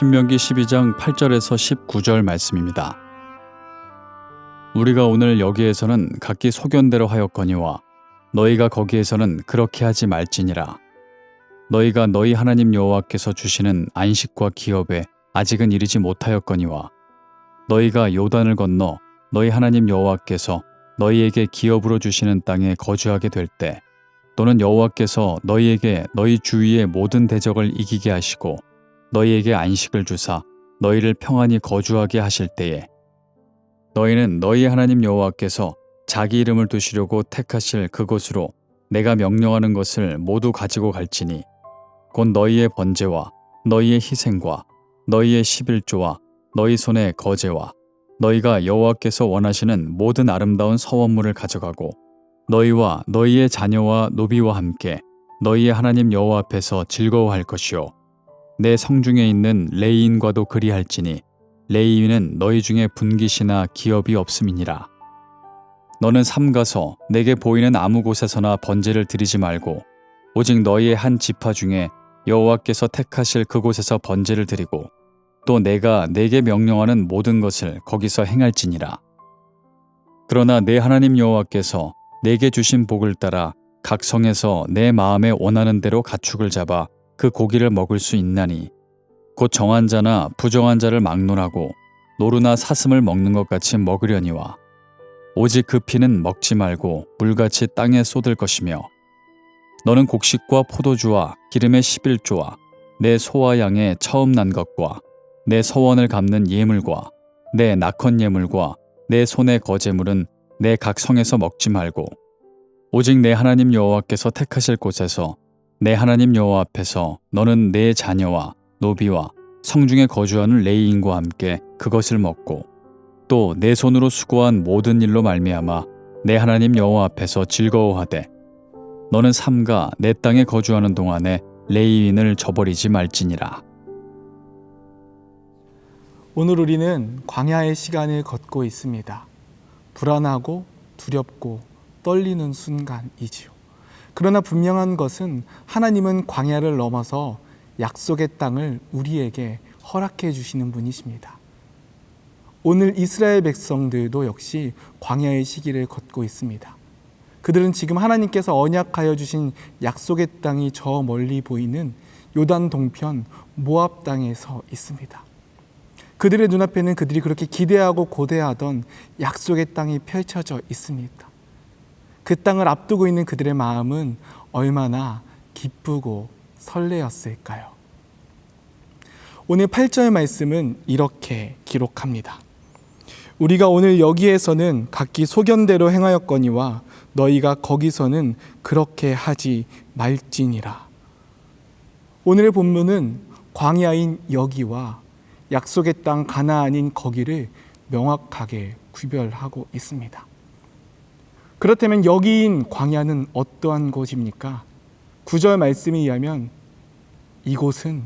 신명기 12장 8절에서 19절 말씀입니다. 우리가 오늘 여기에서는 각기 소견대로 하였거니와 너희가 거기에서는 그렇게 하지 말지니라. 너희가 너희 하나님 여호와께서 주시는 안식과 기업에 아직은 이르지 못하였거니와 너희가 요단을 건너 너희 하나님 여호와께서 너희에게 기업으로 주시는 땅에 거주하게 될 때 또는 여호와께서 너희에게 너희 주위의 모든 대적을 이기게 하시고 너희에게 안식을 주사 너희를 평안히 거주하게 하실 때에. 너희는 너희 하나님 여호와께서 자기 이름을 두시려고 택하실 그곳으로 내가 명령하는 것을 모두 가지고 갈지니 곧 너희의 번제와 너희의 희생과 너희의 십일조와 너희 손의 거제와 너희가 여호와께서 원하시는 모든 아름다운 서원물을 가져가고 너희와 너희의 자녀와 노비와 함께 너희의 하나님 여호와 앞에서 즐거워할 것이요 내 성중에 있는 레이인과도 그리할지니 레이인은 너희 중에 분깃이나 기업이 없음이니라 너는 삼가서 내게 보이는 아무 곳에서나 번제를 드리지 말고 오직 너희의 한 지파 중에 여호와께서 택하실 그곳에서 번제를 드리고 또 내가 내게 명령하는 모든 것을 거기서 행할지니라. 그러나 내 하나님 여호와께서 내게 주신 복을 따라 각 성에서 내 마음에 원하는 대로 가축을 잡아 그 고기를 먹을 수 있나니 곧 정한 자나 부정한 자를 막론하고 노루나 사슴을 먹는 것 같이 먹으려니와 오직 그 피는 먹지 말고 물같이 땅에 쏟을 것이며 너는 곡식과 포도주와 기름의 11조와 내 소와 양의 처음 난 것과 내 서원을 갚는 예물과 내 낙헌 예물과 내 손의 거제물은 내 각 성에서 먹지 말고 오직 내 하나님 여호와께서 택하실 곳에서 내 하나님 여호와 앞에서 너는 내 자녀와 노비와 성중에 거주하는 레이인과 함께 그것을 먹고 또 내 손으로 수고한 모든 일로 말미암아 내 하나님 여호와 앞에서 즐거워하되 너는 삼가 내 땅에 거주하는 동안에 레이인을 저버리지 말지니라. 오늘 우리는 광야의 시간을 걷고 있습니다. 불안하고 두렵고 떨리는 순간이지요. 그러나 분명한 것은 하나님은 광야를 넘어서 약속의 땅을 우리에게 허락해 주시는 분이십니다. 오늘 이스라엘 백성들도 역시 광야의 시기를 걷고 있습니다. 그들은 지금 하나님께서 언약하여 주신 약속의 땅이 저 멀리 보이는 요단 동편 모압 땅에 서 있습니다. 그들의 눈앞에는 그들이 그렇게 기대하고 고대하던 약속의 땅이 펼쳐져 있습니다. 그 땅을 앞두고 있는 그들의 마음은 얼마나 기쁘고 설레었을까요? 오늘 8절 말씀은 이렇게 기록합니다. 우리가 오늘 여기에서는 각기 소견대로 행하였거니와 너희가 거기서는 그렇게 하지 말지니라. 오늘 본문은 광야인 여기와 약속의 땅 가나안인 거기를 명확하게 구별하고 있습니다. 그렇다면 여기인 광야는 어떠한 곳입니까? 구절 말씀에 의하면 이곳은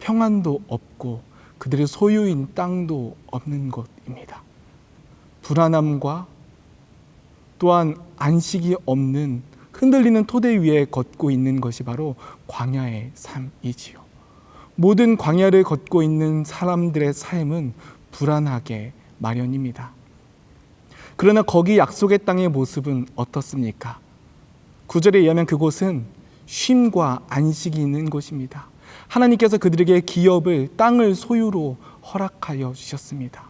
평안도 없고 그들의 소유인 땅도 없는 곳입니다. 불안함과 또한 안식이 없는 흔들리는 토대 위에 걷고 있는 것이 바로 광야의 삶이지요. 모든 광야를 걷고 있는 사람들의 삶은 불안하게 마련입니다. 그러나 거기 약속의 땅의 모습은 어떻습니까? 구절에 의하면 그곳은 쉼과 안식이 있는 곳입니다. 하나님께서 그들에게 기업을 땅을 소유로 허락하여 주셨습니다.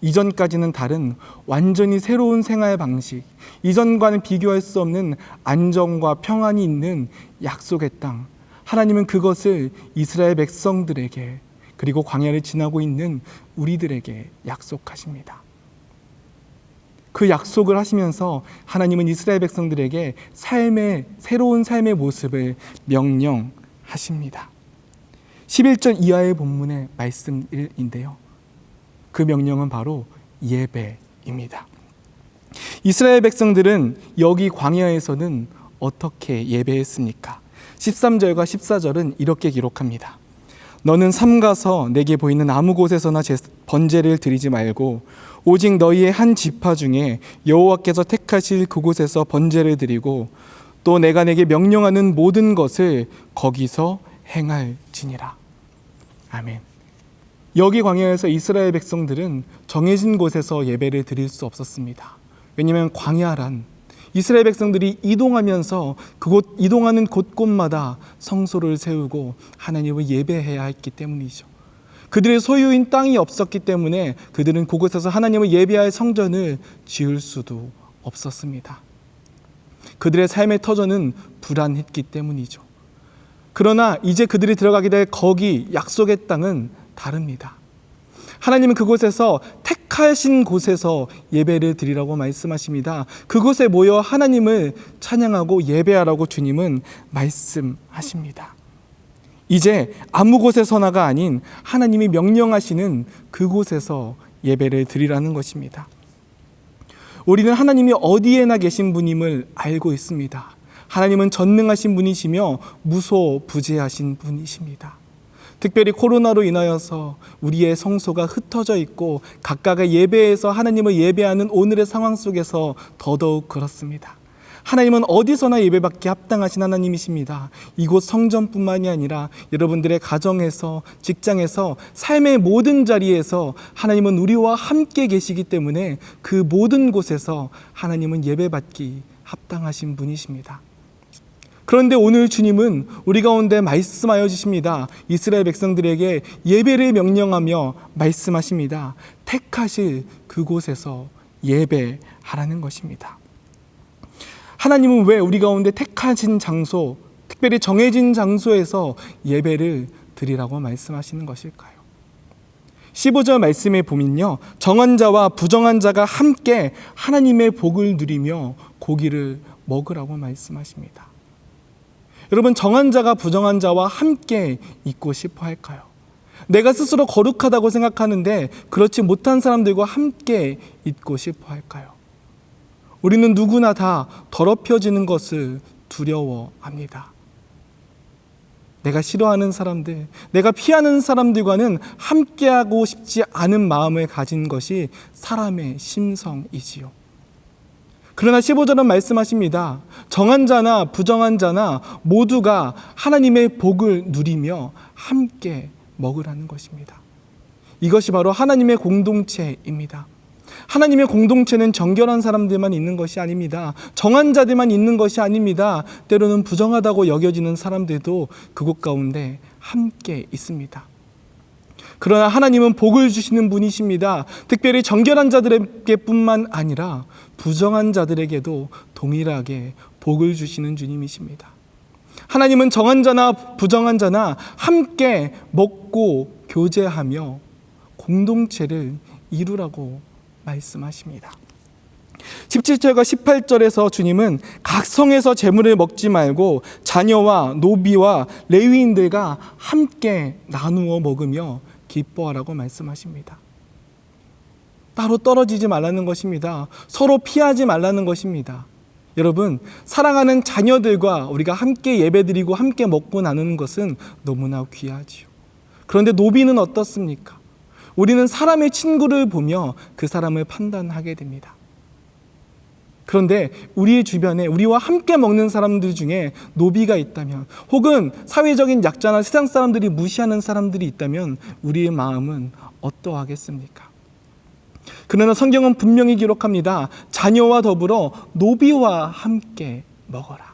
이전까지는 다른 완전히 새로운 생활 방식, 이전과는 비교할 수 없는 안정과 평안이 있는 약속의 땅. 하나님은 그것을 이스라엘 백성들에게 그리고 광야를 지나고 있는 우리들에게 약속하십니다. 그 약속을 하시면서 하나님은 이스라엘 백성들에게 삶의 새로운 삶의 모습을 명령하십니다. 11절 이하의 본문의 말씀인데요. 그 명령은 바로 예배입니다. 이스라엘 백성들은 여기 광야에서는 어떻게 예배했습니까? 13절과 14절은 이렇게 기록합니다. 너는 삼가서 내게 보이는 아무 곳에서나 번제를 드리지 말고 오직 너희의 한 지파 중에 여호와께서 택하실 그곳에서 번제를 드리고 또 내가 내게 명령하는 모든 것을 거기서 행할지니라. 아멘. 여기 광야에서 이스라엘 백성들은 정해진 곳에서 예배를 드릴 수 없었습니다. 왜냐하면 광야란 이스라엘 백성들이 이동하면서 그곳 이동하는 곳곳마다 성소를 세우고 하나님을 예배해야 했기 때문이죠. 그들의 소유인 땅이 없었기 때문에 그들은 그곳에서 하나님을 예배할 성전을 지을 수도 없었습니다. 그들의 삶의 터전은 불안했기 때문이죠. 그러나 이제 그들이 들어가게 될 거기 약속의 땅은 다릅니다. 하나님은 그곳에서 택하신 곳에서 예배를 드리라고 말씀하십니다. 그곳에 모여 하나님을 찬양하고 예배하라고 주님은 말씀하십니다. 이제 아무 곳에서나가 아닌 하나님이 명령하시는 그곳에서 예배를 드리라는 것입니다. 우리는 하나님이 어디에나 계신 분임을 알고 있습니다. 하나님은 전능하신 분이시며 무소부재하신 분이십니다. 특별히 코로나로 인하여서 우리의 성소가 흩어져 있고 각각의 예배에서 하나님을 예배하는 오늘의 상황 속에서 더더욱 그렇습니다. 하나님은 어디서나 예배받기 합당하신 하나님이십니다. 이곳 성전뿐만이 아니라 여러분들의 가정에서, 직장에서, 삶의 모든 자리에서 하나님은 우리와 함께 계시기 때문에 그 모든 곳에서 하나님은 예배받기 합당하신 분이십니다. 그런데 오늘 주님은 우리 가운데 말씀하여 주십니다. 이스라엘 백성들에게 예배를 명령하며 말씀하십니다. 택하실 그곳에서 예배하라는 것입니다. 하나님은 왜 우리 가운데 택하신 장소, 특별히 정해진 장소에서 예배를 드리라고 말씀하시는 것일까요? 15절 말씀에 보면요. 정한 자와 부정한 자가 함께 하나님의 복을 누리며 고기를 먹으라고 말씀하십니다. 여러분, 정한 자가 부정한 자와 함께 있고 싶어 할까요? 내가 스스로 거룩하다고 생각하는데 그렇지 못한 사람들과 함께 있고 싶어 할까요? 우리는 누구나 다 더럽혀지는 것을 두려워합니다. 내가 싫어하는 사람들, 내가 피하는 사람들과는 함께하고 싶지 않은 마음을 가진 것이 사람의 심성이지요. 그러나 15절은 말씀하십니다. 정한 자나 부정한 자나 모두가 하나님의 복을 누리며 함께 먹으라는 것입니다. 이것이 바로 하나님의 공동체입니다. 하나님의 공동체는 정결한 사람들만 있는 것이 아닙니다. 정한 자들만 있는 것이 아닙니다. 때로는 부정하다고 여겨지는 사람들도 그곳 가운데 함께 있습니다. 그러나 하나님은 복을 주시는 분이십니다. 특별히 정결한 자들에게뿐만 아니라 부정한 자들에게도 동일하게 복을 주시는 주님이십니다. 하나님은 정한 자나 부정한 자나 함께 먹고 교제하며 공동체를 이루라고 말씀하십니다. 17절과 18절에서 주님은 각 성에서 재물을 먹지 말고 자녀와 노비와 레위인들과 함께 나누어 먹으며 기뻐하라고 말씀하십니다. 따로 떨어지지 말라는 것입니다. 서로 피하지 말라는 것입니다. 여러분, 사랑하는 자녀들과 우리가 함께 예배드리고 함께 먹고 나누는 것은 너무나 귀하지요. 그런데 노비는 어떻습니까? 우리는 사람의 친구를 보며 그 사람을 판단하게 됩니다. 그런데 우리 주변에 우리와 함께 먹는 사람들 중에 노비가 있다면 혹은 사회적인 약자나 세상 사람들이 무시하는 사람들이 있다면 우리의 마음은 어떠하겠습니까? 그러나 성경은 분명히 기록합니다. 자녀와 더불어 노비와 함께 먹어라.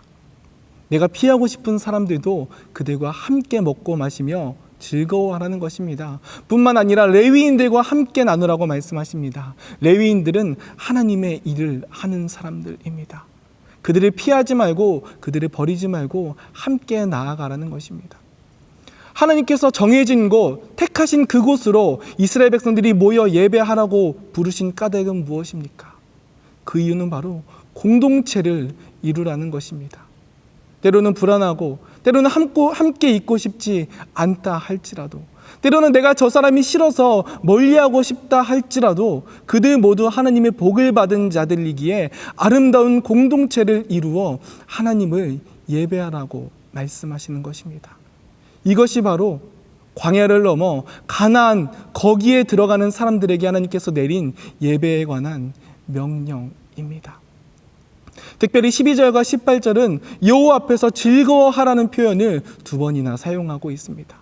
내가 피하고 싶은 사람들도 그들과 함께 먹고 마시며 즐거워하라는 것입니다. 뿐만 아니라 레위인들과 함께 나누라고 말씀하십니다. 레위인들은 하나님의 일을 하는 사람들입니다. 그들을 피하지 말고 그들을 버리지 말고 함께 나아가라는 것입니다. 하나님께서 정해진 곳, 택하신 그곳으로 이스라엘 백성들이 모여 예배하라고 부르신 까닭은 무엇입니까? 그 이유는 바로 공동체를 이루라는 것입니다. 때로는 불안하고 때로는 함께 있고 싶지 않다 할지라도 때로는 내가 저 사람이 싫어서 멀리하고 싶다 할지라도 그들 모두 하나님의 복을 받은 자들이기에 아름다운 공동체를 이루어 하나님을 예배하라고 말씀하시는 것입니다. 이것이 바로 광야를 넘어 가나안 거기에 들어가는 사람들에게 하나님께서 내린 예배에 관한 명령입니다. 특별히 12절과 18절은 여호와 앞에서 즐거워하라는 표현을 두 번이나 사용하고 있습니다.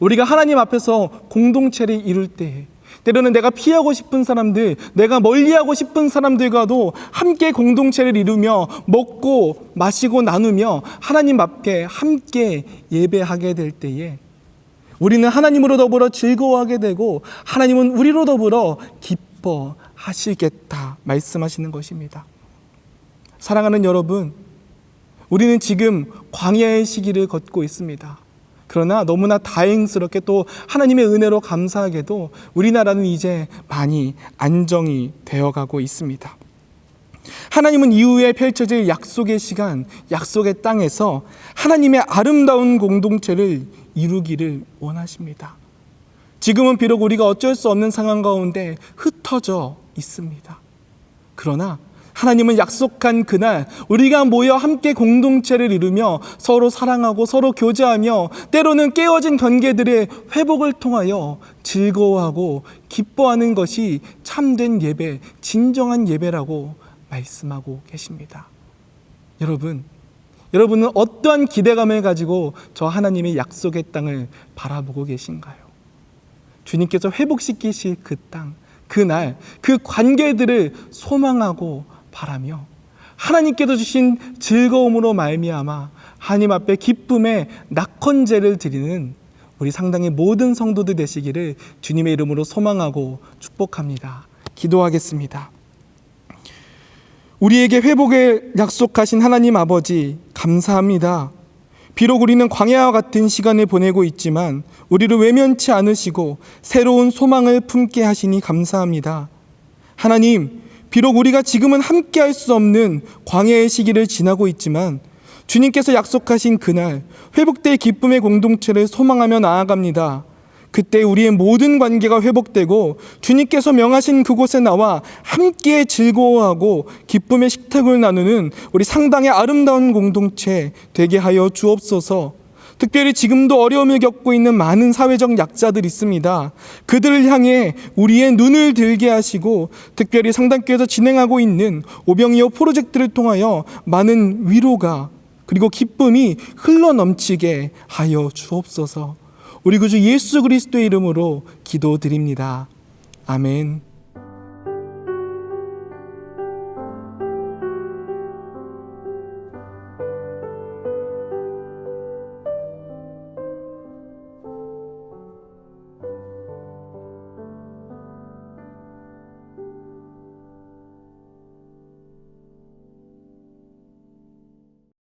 우리가 하나님 앞에서 공동체를 이룰 때 때로는 내가 피하고 싶은 사람들, 내가 멀리하고 싶은 사람들과도 함께 공동체를 이루며 먹고 마시고 나누며 하나님 앞에 함께 예배하게 될 때에 우리는 하나님으로 더불어 즐거워하게 되고 하나님은 우리로 더불어 기뻐하시겠다 말씀하시는 것입니다. 사랑하는 여러분, 우리는 지금 광야의 시기를 걷고 있습니다. 그러나 너무나 다행스럽게 또 하나님의 은혜로 감사하게도 우리나라는 이제 많이 안정이 되어가고 있습니다. 하나님은 이후에 펼쳐질 약속의 시간, 약속의 땅에서 하나님의 아름다운 공동체를 이루기를 원하십니다. 지금은 비록 우리가 어쩔 수 없는 상황 가운데 흩어져 있습니다. 그러나 하나님은 약속한 그날 우리가 모여 함께 공동체를 이루며 서로 사랑하고 서로 교제하며 때로는 깨어진 관계들의 회복을 통하여 즐거워하고 기뻐하는 것이 참된 예배, 진정한 예배라고 말씀하고 계십니다. 여러분, 여러분은 어떠한 기대감을 가지고 저 하나님의 약속의 땅을 바라보고 계신가요? 주님께서 회복시키실 그 땅, 그날, 그 관계들을 소망하고 바라며 하나님께서 주신 즐거움으로 말미암아 하나님 앞에 기쁨의 낙헌제를 드리는 우리 상당히 모든 성도들 되시기를 주님의 이름으로 소망하고 축복합니다. 기도하겠습니다. 우리에게 회복을 약속하신 하나님 아버지 감사합니다. 비록 우리는 광야와 같은 시간을 보내고 있지만 우리를 외면치 않으시고 새로운 소망을 품게 하시니 감사합니다. 하나님, 비록 우리가 지금은 함께 할 수 없는 광야의 시기를 지나고 있지만 주님께서 약속하신 그날 회복될 기쁨의 공동체를 소망하며 나아갑니다. 그때 우리의 모든 관계가 회복되고 주님께서 명하신 그곳에 나와 함께 즐거워하고 기쁨의 식탁을 나누는 우리 상당히 아름다운 공동체 되게 하여 주옵소서. 특별히 지금도 어려움을 겪고 있는 많은 사회적 약자들 있습니다. 그들을 향해 우리의 눈을 들게 하시고 특별히 상단교에서 진행하고 있는 오병이어 프로젝트를 통하여 많은 위로가 그리고 기쁨이 흘러 넘치게 하여 주옵소서. 우리 구주 예수 그리스도의 이름으로 기도드립니다. 아멘.